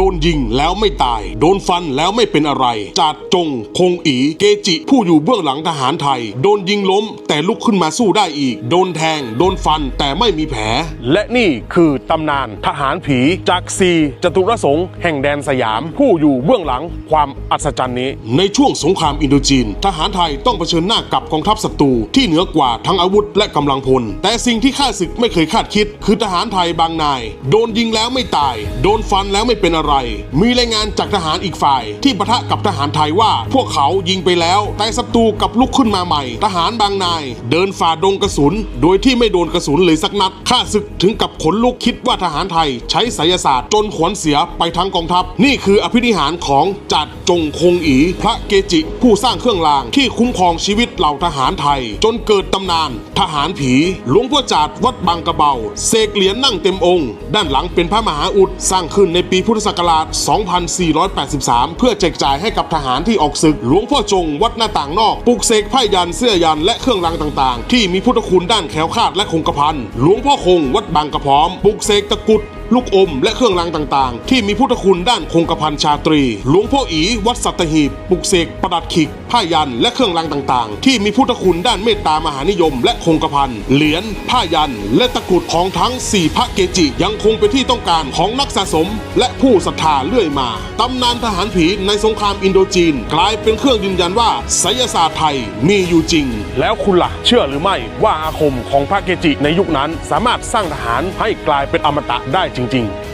โดนยิงแล้วไม่ตาย โดนฟันแล้วไม่เป็นอะไร จาดจง คงอี เกจิ ผู้อยู่เบื้องหลังทหารไทย โดนยิงล้ม แต่ลุกขึ้นมาสู้ได้อีก โดนแทง โดนฟันแต่ไม่มีแผล และนี่คือตำนานทหารผีจากซีจตุรสงแห่งแดนสยาม ผู้อยู่เบื้องหลังความอัศจรรย์นี้ ในช่วงสงครามอินโดจีน ทหารไทยต้องเผชิญหน้ากับกองทัพศัตรูที่เหนือกว่าทั้งอาวุธและกำลังพล แต่สิ่งที่ข้าศึกไม่เคยคาดคิด คือทหารไทยบางนาย โดนยิงแล้วไม่ตาย โดนฟันแล้วไม่เป็นอะไรมีรายงานจากทหารอีกฝ่าย ที่ปะทะกับทหารไทยว่า พวกเขายิงไปแล้ว แต่ศัตรูกับลุกขึ้นมาใหม่ ทหารบางนาย เดินฝ่าดงกระสุน โดยที่ไม่โดนกระสุนเลยสักนัดข้าศึกถึงกับขนลุกคิดว่าทหารไทย ใช้ไสยศาสตร์จนขวัญเสียไปทั้งกองทัพ นี่คืออภินิหารของจัดจงคงอี พระเกจิ ผู้สร้างเครื่องรางที่คุ้มครองชีวิต เหล่าทหารไทย จนเกิดตำนาน ทหารผี หลวงพ่อจาดวัดบางกระเบาเสกเหรียญนั่งเต็มองค์ ด้านหลังเป็นพระมหาอุดสร้างขึ้นในปีพุทธศักราช 2483 เพื่อแจกจ่ายให้กับทหารที่ออกศึก หลวงพ่อจงวัดหน้าต่างนอกปลุกเสกผ้ายันเสื้อยันและเครื่องรางต่างๆ ที่มีพุทธคุณด้านแคล้วคลาดและคงกระพันหลวงพ่อคงวัดบางกระพร้อมปลุกเสกตะกุด ลูกอม และเครื่องรางต่างๆ ที่มีพุทธคุณด้านคงกระพันชาตรี หลวงพ่ออีวัดสัตหีบปลุกเสกประดัดขิกผ้ายัน และเครื่องรางต่างๆ ที่มีพุทธคุณด้านเมตตามหานิยม และคงกระพันเหรียญผ้ายัน และตะกรุดของทั้ง 4 พระเกจิยังคงเป็นที่ต้องการของนักสะสม และผู้ศรัทธาเรื่อยมาตำนานทหารผีในสงครามอินโดจีน กลายเป็นเครื่องยืนยันว่าไสยศาสตร์ไทยมีอยู่จริง แล้วคุณล่ะเชื่อหรือไม่ว่าอาคมของพระเกจิในยุคนั้นสามารถสร้างทหารให้กลายเป็นอมตะได้จริงๆ